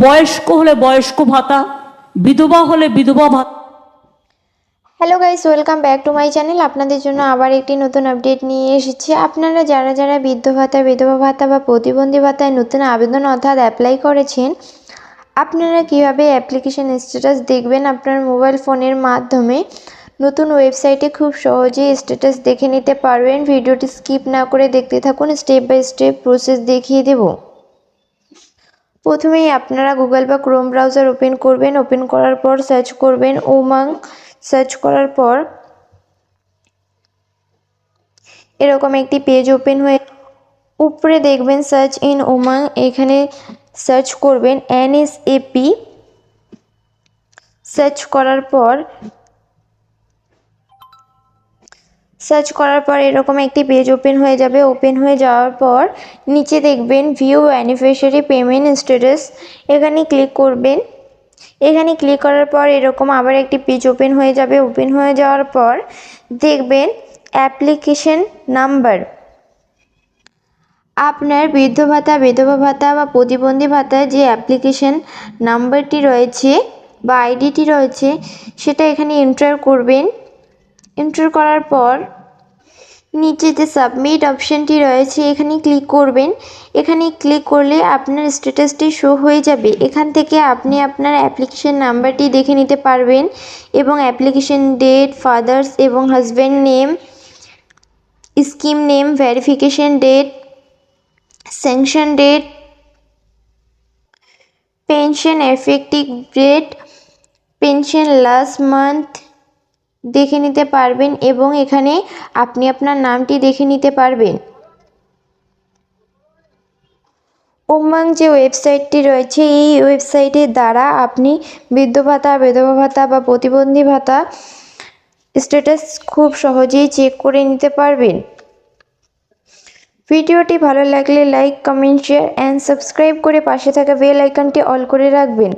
বয়স্ক হলে বয়স্ক ভাতা, বিধবা হলে বিধবা ভাতা। Hello guys welcome back to my channel আপনাদের জন্য আবার একটি নতুন আপডেট নিয়ে এসেছি। আপনারা যারা যারা বৃদ্ধ ভাতা, বিধবা ভাতা বা প্রতিবন্ধী ভাতায় নতুন আবেদন অর্থাৎ অ্যাপ্লাই করেছেন, আপনারা কীভাবে অ্যাপ্লিকেশন স্ট্যাটাস দেখবেন আপনার মোবাইল ফোনের মাধ্যমে? নতুন ওয়েবসাইটে খুব সহজেই স্ট্যাটাস দেখে নিতে পারবেন। ভিডিওটি স্কিপ না করে দেখতে থাকুন স্টেপ বাই স্টেপ প্রসেস দেখিয়ে দেবো। প্রথমেই আপনারা গুগল বা ক্রোম ব্রাউজার ওপেন করবেন। ওপেন করার পর সার্চ করবেন উমাং। সার্চ করার পর এরকম একটি পেজ ওপেন হয়ে উপরে দেখবেন সার্চ ইন উমাং। এখানে সার্চ করবেন এনএসএপি সার্চ করার পর সার্চ করার পর এরকম একটি পেজ ওপেন হয়ে যাবে। ওপেন হয়ে যাওয়ার পর নিচে দেখবেন ভিউ বেনিফিশিয়ারি পেমেন্ট স্ট্যাটাস এখানে ক্লিক করবেন। এখানে ক্লিক করার পর এরকম আবার একটি পেজ ওপেন হয়ে যাবে। ওপেন হয়ে যাওয়ার পর দেখবেন অ্যাপ্লিকেশন নাম্বার আপনার বৃদ্ধ ভাতা, বিধবা ভাতা বা প্রতিবন্ধী ভাতার যে অ্যাপ্লিকেশন নাম্বারটি রয়েছে বা আইডিটি রয়েছে, সেটা এখানে এন্টার করবেন। এন্টার করার পর নিচে যে সাবমিট অপশানটি রয়েছে, এখানে ক্লিক করবেন। এখানে ক্লিক করলে আপনার স্ট্যাটাসটি শো হয়ে যাবে। এখান থেকে আপনি আপনার অ্যাপ্লিকেশন নাম্বারটি দেখে নিতে পারবেন এবং অ্যাপ্লিকেশন ডেট ফাদার্স এবং husband name scheme name verification date sanction date pension effective date pension last month দেখে নিতে পারবেন এবং এখানে আপনি আপনার নামটি দেখে নিতে পারবেন। উমাং যে ওয়েবসাইটটি রয়েছে, এই ওয়েবসাইটের দ্বারা আপনি বৃদ্ধ ভাতা বিধবা ভাতা বা প্রতিবন্ধী ভাতা স্ট্যাটাস খুব সহজেই চেক করে নিতে পারবেন। ভিডিওটি ভালো লাগলে like comment share and subscribe করে পাশে থাকা বেল আইকনটি অল করে রাখবেন।